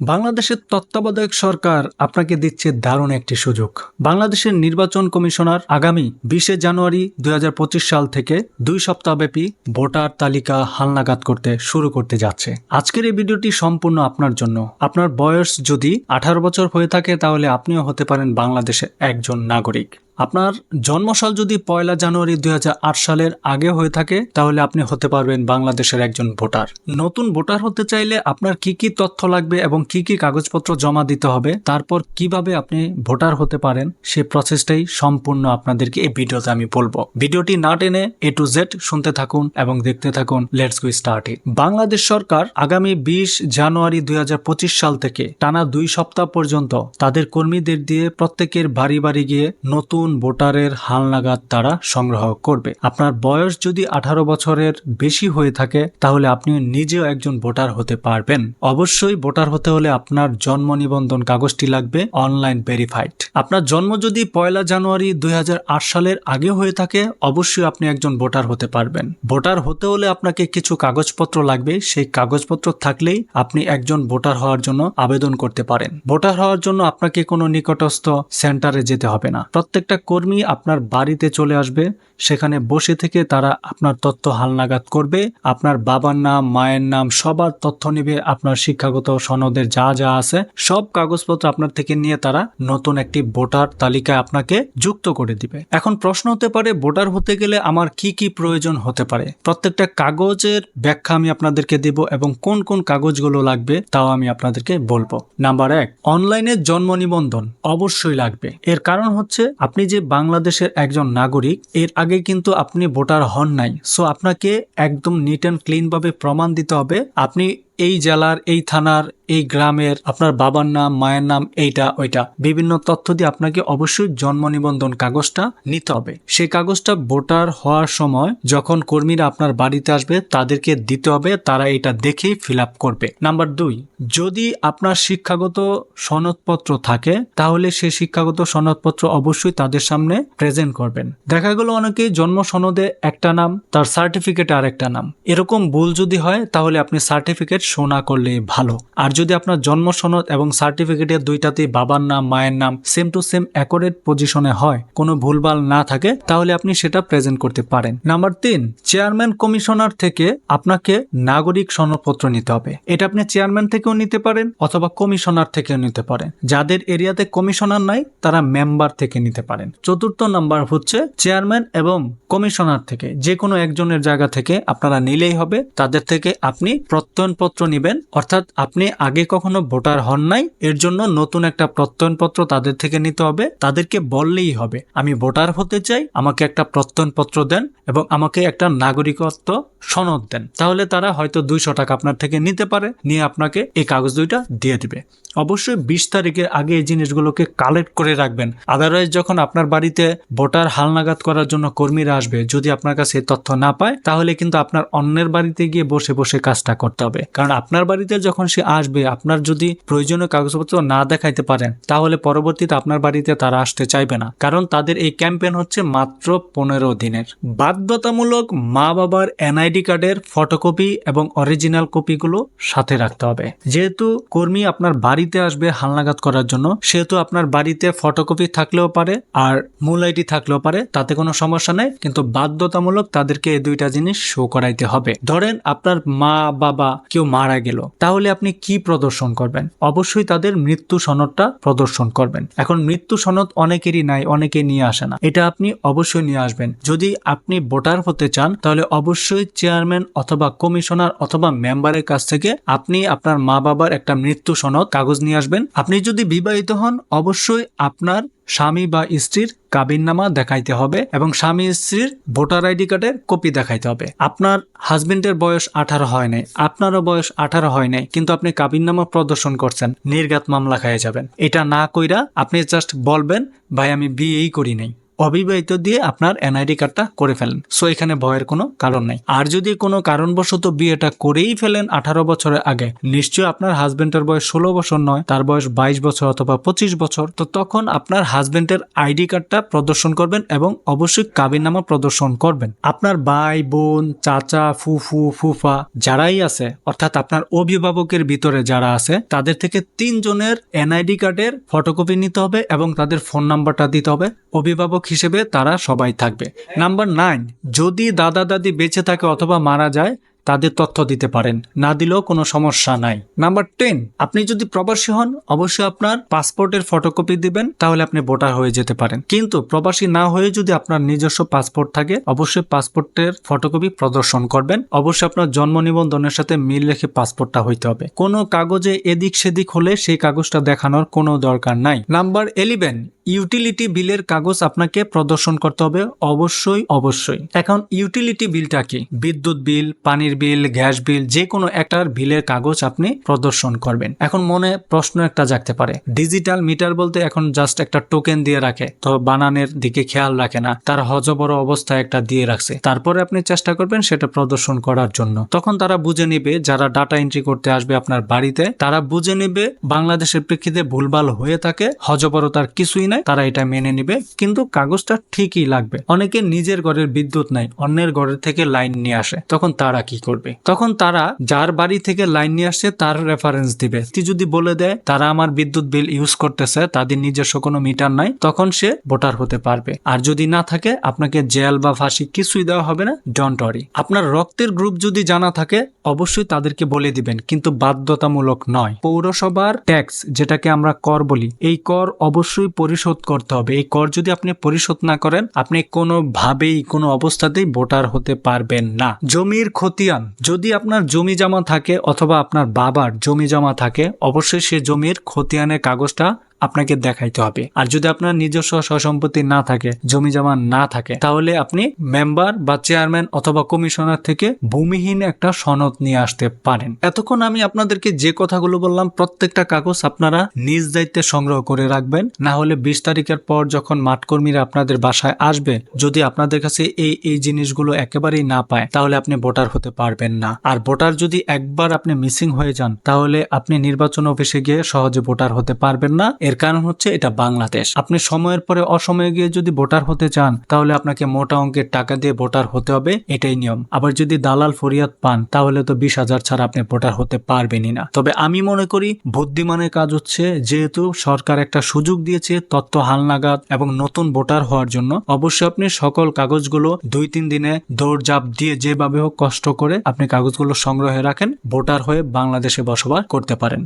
বাংলাদেশের তত্ত্বাবধায়ক সরকার আপনাকে দিচ্ছে দারুণ একটি সুযোগ। বাংলাদেশের নির্বাচন কমিশনার আগামী বিশে জানুয়ারি দুই হাজার পঁচিশ সাল থেকে দুই সপ্তাহব্যাপী ভোটার তালিকা হালনাগাদ করতে শুরু করতে যাচ্ছে। আজকের এই ভিডিওটি সম্পূর্ণ আপনার জন্য। আপনার বয়স যদি আঠারো বছর হয়ে থাকে তাহলে আপনিও হতে পারেন বাংলাদেশের একজন নাগরিক। আপনার জন্মসাল যদি পয়লা জানুয়ারি দুই হাজার আট সালের আগে হয়ে থাকে, তাহলে আপনি হতে পারবেন বাংলাদেশের একজন ভোটার। নতুন ভোটার হতে চাইলে আপনার কি কি তথ্য লাগবে এবং কি কি কাগজপত্র জমা দিতে হবে, তারপর কীভাবে আপনি ভোটার হতে পারেন, সে প্রসেসটাই সম্পূর্ণ আপনাদেরকে এই ভিডিওতে আমি বলব। ভিডিওটি না টেনে এ টু জেড শুনতে থাকুন এবং দেখতে থাকুন। Let's go start it Bangladesh সরকার আগামী বিশ জানুয়ারি দুই হাজার পঁচিশ সাল থেকে টানা দুই সপ্তাহ পর্যন্ত তাদের কর্মীদের দিয়ে প্রত্যেকের বাড়ি বাড়ি গিয়ে নতুন ভোটারের হালনাগাদ তারা সংগ্রহ করবে? আপনার বয়স যদি আঠারো বছরের বেশি হয়ে থাকে, তাহলে আপনি নিজেও একজন ভোটার হতে পারবেন। অবশ্যই ভোটার হতে হলে আপনার জন্ম নিবন্ধন কাগজটি লাগবে, অনলাইন ভেরিফাইড। আপনার জন্ম যদি পয়লা জানুয়ারি দুই সালের আগে হয়ে থাকে, অবশ্যই আপনি একজন ভোটার হতে পারবেন। ভোটার হতে হলে আপনাকে কিছু কাগজপত্র লাগবে, সেই কাগজপত্র থাকলেই আপনি একজন ভোটার হওয়ার জন্য আবেদন করতে পারেন। ভোটার হওয়ার জন্য আপনাকে কোনো নিকটস্থ সেন্টারে যেতে হবে না। প্রত্যেকটা কর্মী আপনার বাড়িতে চলে আসবে। সেখানে বসে থেকে তারা আপনার তথ্য হালনাগাদ করবে। আপনার বাবার নাম, মায়ের নাম, সবার তথ্য নেবে, আপনার শিক্ষাগত সনদের যা যা আছে, সব কাগজপত্র আপনার থেকে নিয়ে তারা নতুন একটি ভোটার তালিকায় আপনাকে যুক্ত করে দিবে। এখন প্রশ্ন হতে পারে, ভোটার হতে গেলে আমার কি কি প্রয়োজন হতে পারে? প্রত্যেকটা কাগজের ব্যাখ্যা আমি আপনাদেরকে দেব এবং কোন কোন কাগজগুলো লাগবে তাও আমি আপনাদেরকে বলব। নাম্বার এক, অনলাইনে জন্ম নিবন্ধন অবশ্যই লাগবে। এর কারণ হচ্ছে, আপনি যে বাংলাদেশের একজন নাগরিক, এর আগে কিন্তু আপনি ভোটার হন নাই। সো আপনাকে একদম নিট অ্যান্ড ক্লিনভাবে প্রমাণ দিতে হবে। আপনি এই জেলার, এই থানার, এই গ্রামের, আপনার বাবার নাম, মায়ের নাম এইটা, ওইটা, বিভিন্ন তথ্য দিয়ে আপনাকে অবশ্যই জন্ম নিবন্ধন কাগজটা নিতে হবে। সেই কাগজটা ভোটার হওয়ার সময় যখন কর্মীরা আপনার বাড়িতে আসবে, তাদেরকে দিতে হবে, তারা এটা দেখেই ফিল করবে। নাম্বার দুই, যদি আপনার শিক্ষাগত সনদপত্র থাকে, তাহলে সেই শিক্ষাগত সনদপত্র অবশ্যই তাদের সামনে প্রেজেন্ট করবেন। দেখা গেল অনেকে জন্ম সনদে একটা নাম, তার সার্টিফিকেটে আরেকটা নাম। এরকম ভুল যদি হয়, তাহলে আপনি সার্টিফিকেট শো না করলে ভালো। আর যদি আপনার জন্ম সনদ এবং সার্টিফিকেটের দুইটাতে বাবার নাম, মায়ের নাম সেম টু সেম অ্যাকোরেট পজিশনে হয়, কোনো ভুলভাল না থাকে, তাহলে আপনি সেটা প্রেজেন্ট করতে পারেন। নাম্বার তিন চেয়ারম্যান কমিশনার থেকে আপনাকে নাগরিক সনদপত্র নিতে হবে। এটা আপনি চেয়ারম্যান থেকেও নিতে পারেন অথবা কমিশনার থেকেও নিতে পারেন। যাদের এরিয়াতে কমিশনার নাই, তারা মেম্বার থেকে নিতে পারেন। চতুর্থ নাম্বার হচ্ছে চেয়ারম্যান এবং কমিশনার থেকে। যে কোনো একজনের জায়গা থেকে আপনারা নিলেই হবে। তাদের থেকে আপনি প্রত্যয়নপত্র নিবেন। অর্থাৎ আপনি আগে কখনো ভোটার হন নাই, এর জন্য নতুন একটা প্রত্যয়নপত্র তাদের থেকে নিতে হবে। তাদেরকে বললেই হবে, আমি ভোটার হতে চাই, আমাকে একটা প্রত্যয়নপত্র দেন এবং আমাকে একটা নাগরিকত্ব সনদ দেন। তাহলে তারা হয়তো দুইশো টাকা আপনার থেকে নিতে পারে, নিয়ে আপনাকে এই কাগজ দুইটা দিয়ে দিবে। অবশ্যই বিশ তারিখের আগে এই জিনিসগুলোকে কালেক্ট করে রাখবেন। আদারওয়াইজ যখন আপনার বাড়িতে ভোটার হালনাগাদ করার জন্য কর্মীরা আসবে, যদি আপনার কাছে তথ্য না পায়, তাহলে কিন্তু আপনার অন্যের বাড়িতে গিয়ে বসে বসে কাজটা করতে হবে। কারণ আপনার বাড়িতে যখন সে আসবে, আপনার যদি প্রয়োজনীয় কাগজপত্র না দেখাইতে পারেন, তাহলে পরবর্তীতে আপনার বাড়িতে তারা আসতে চাইবে না। কারণ তাদের এই ক্যাম্পেন হচ্ছে মাত্র পনেরো দিনের। বাধ্যতামূলক মা বাবার এনআইডি কার্ডের ফটোকপি এবং অরিজিনাল কপিগুলো সাথে রাখতে হবে। যেহেতু কর্মী আপনার বাড়িতে আসবে হালনাগাদ করার জন্য, সেহেতু আপনার বাড়িতে ফটোকপি থাকলেও পারে আর মূল আইডি থাকলেও পারে, তাতে কোনো সমস্যা নেই, কিন্তু বাধ্যতামূলক তাদেরকে এই দুইটা জিনিস শো করাইতে হবে। ধরেন আপনার মা বাবা কেউ মারা গেল। তাহলে আপনি কি প্রদর্শন করবেন? অবশ্যই তাদের মৃত্যু সনদটা প্রদর্শন করবেন। এখন মৃত্যু সনদ অনেকেরই নাই, অনেকে নিয়ে আসে না। এটা আপনি অবশ্যই নিয়ে আসবেন। যদি আপনি ভোটার হতে চান, তাহলে অবশ্যই চেয়ারম্যান অথবা কমিশনার অথবা মেম্বারের কাছ থেকে আপনি আপনার মা বাবার একটা মৃত্যু সনদ কাগজ নিয়ে আসবেন। আপনি যদি বিবাহিত হন, অবশ্যই আপনার স্বামী বা স্ত্রীর কাবিননামা দেখাইতে হবে এবং স্বামী স্ত্রীর ভোটার আইডি কার্ডের কপি দেখাইতে হবে। আপনার হাজবেন্ডের বয়স আঠারো হয় নাই, আপনারও বয়স আঠারো হয় নাই, কিন্তু আপনি কাবিননামা প্রদর্শন করছেন নির্গাত মামলা খাইয়ে যাবেন। এটা না কইরা আপনি জাস্ট বলবেন, ভাই, আমি বিয়েই করি নাই। অবিবাহিত দিয়ে আপনার এনআইডি কার্ডটা করে ফেলেন। সো এখানে ভয়ের কোনো কারণ নাই। আর যদি কোনো কারণবশত বিয়েটা করেই ফেলেন আঠারো বছরের আগে, নিশ্চয়ই আপনার হাজবেন্ডের বয়স ষোলো বছর নয়, তার বয়স বাইশ বছর অথবা পঁচিশ বছর, তো তখন আপনার হাজবেন্ডের আইডি কার্ডটা প্রদর্শন করবেন এবং অবশ্যই কাবিননামা প্রদর্শন করবেন। আপনার ভাই, বোন, চাচা, ফুফু, ফুফা যারাই আছে, অর্থাৎ আপনার অভিভাবকের ভিতরে যারা আছে, তাদের থেকে তিনজনের এনআইডি কার্ডের ফটোকপি নিতে হবে এবং তাদের ফোন নাম্বারটা দিতে হবে। অভিভাবক হিসেবে তারা সবাই থাকবে। নাম্বার নাইন যদি দাদা দাদি বেঁচে থাকে অথবা মারা যায়, তাদের তথ্য দিতে পারেন। না দিলেও কোনো সমস্যা নাই। নাম্বার টেন আপনি যদি প্রবাসী হন, অবশ্যই আপনার পাসপোর্টের ফটোকপি দিবেন, তাহলে আপনি ভোটার হয়ে যেতে পারেন। কিন্তু প্রবাসী না হয়ে যদি আপনার নিজস্ব পাসপোর্ট থাকে, অবশ্যই পাসপোর্টের ফটোকপি প্রদর্শন করবেন। অবশ্যই আপনার জন্ম নিবন্ধনের সাথে মিল রেখে পাসপোর্টটা হইতে হবে। কোনো কাগজে এদিক সেদিক হলে সেই কাগজটা দেখানোর কোনো দরকার নাই। নাম্বার ইলেভেন ইউটিলিটি বিলের কাগজ আপনাকে প্রদর্শন করতে হবে অবশ্যই অবশ্যই। এখন ইউটিলিটি বিলটা কি? বিদ্যুৎ বিল, পানির বিল, গ্যাস বিল যে কোনো একটার বিলের কাগজ আপনি প্রদর্শন করবেন। এখন মনে প্রশ্ন একটা জাগতে পারে। ডিজিটাল মিটার বলতে এখন জাস্ট একটা টোকেন দিয়ে রাখে, তো বানানের দিকে খেয়াল রাখে না, তার হজবড় অবস্থায় একটা দিয়ে রাখছে। তারপরে আপনি চেষ্টা করবেন সেটা প্রদর্শন করার জন্য। তখন তারা বুঝে নিবে, যারা ডাটা এন্ট্রি করতে আসবে আপনার বাড়িতে, তারা বুঝে নিবে, বাংলাদেশের প্রেক্ষিতে ভুলভাল হয়ে থাকে হজবরতার কিছুই নাই তারা এটা মেনে নিবে, কিন্তু কাগজটা ঠিকই লাগবে। অনেকে নিজের ঘরের বিদ্যুৎ নাই, অন্যের ঘরের থেকে লাইন নিয়ে আসে। তখন তারা কি করবে? তখন তারা যার বাড়ি থেকে লাইন নিয়ে আসছে তার রেফারেন্স দিবে। যদি বলে দেয়, তারা আমার বিদ্যুৎ বিল ইউজ করতেছে, তাদের নিজস্ব কোনো মিটার নাই, তখন সে ভোটার হতে পারবে। আর যদি না থাকে, আপনাকে জেল বা ফাঁসি কিছুই দেওয়া হবে না ডন্ট ওয়ারি আপনার রক্তের গ্রুপ যদি জানা থাকে, অবশ্যই তাদেরকে বলে দিবেন, কিন্তু বাধ্যতামূলক নয়। পৌরসভার ট্যাক্স যেটাকে আমরা কর বলি, এই কর অবশ্যই পরিশোধ করতে হবে। এই কর যদি আপনি পরিশোধ না করেন, আপনি কোনোভাবেই, কোনো অবস্থাতেই ভোটার হতে পারবেন না। জমির খতিয়ান, যদি আপনার জমি জমা থাকে অথবা আপনার বাবার জমি জমা থাকে, অবশ্যই সে জমির খতিয়ানের কাগজটা আপনাকে দেখাইতে হবে। আর যদি আপনার নিজস্ব সম্পত্তি না থাকে, জমি জমা না থাকে, তাহলে আপনি মেম্বার বা চেয়ারম্যান অথবা কমিশনার থেকে ভূমিহীন একটা সনদ নিয়ে আসতে পারেন। এতক্ষণ আমি আপনাদেরকে যে কথাগুলো বললাম, প্রত্যেকটা কাগজ আপনারা নিজ দায়িত্বে সংগ্রহ করে রাখবেন। না হলে বিশ তারিখের পর যখন মাঠকর্মীরা আপনাদের বাসায় আসবে, যদি আপনাদের কাছে এই এই জিনিসগুলো একেবারেই না পায়, তাহলে আপনি ভোটার হতে পারবেন না। আর ভোটার যদি একবার আপনি মিসিং হয়ে যান, তাহলে আপনি নির্বাচন অফিসে গিয়ে সহজে ভোটার হতে পারবেন না এর কারণ হচ্ছে এটা বাংলাদেশ। আপনি সময়ের পরে অসময়ে গিয়ে যদি ভোটার হতে চান, তাহলে আপনাকে মোটা অঙ্কের টাকা দিয়ে ভোটার হতে হবে, এটাই নিয়ম। আবার যদি দালাল ফরিয়াদ পান, তাহলে তো বিশ হাজার ছাড়া আপনি ভোটার হতে পারবেনই না। তবে আমি মনে করি, বুদ্ধিমানের কাজ হচ্ছে যেহেতু সরকার একটা সুযোগ দিয়েছে তথ্য হালনাগাদ এবং নতুন ভোটার হওয়ার জন্য, অবশ্যই আপনি সকল কাগজগুলো দুই তিন দিনে দৌড়ঝাঁপ দিয়ে যেভাবে হোক কষ্ট করে আপনি কাগজগুলো সংগ্রহে রাখেন, ভোটার হয়ে বাংলাদেশে বসবাস করতে পারেন।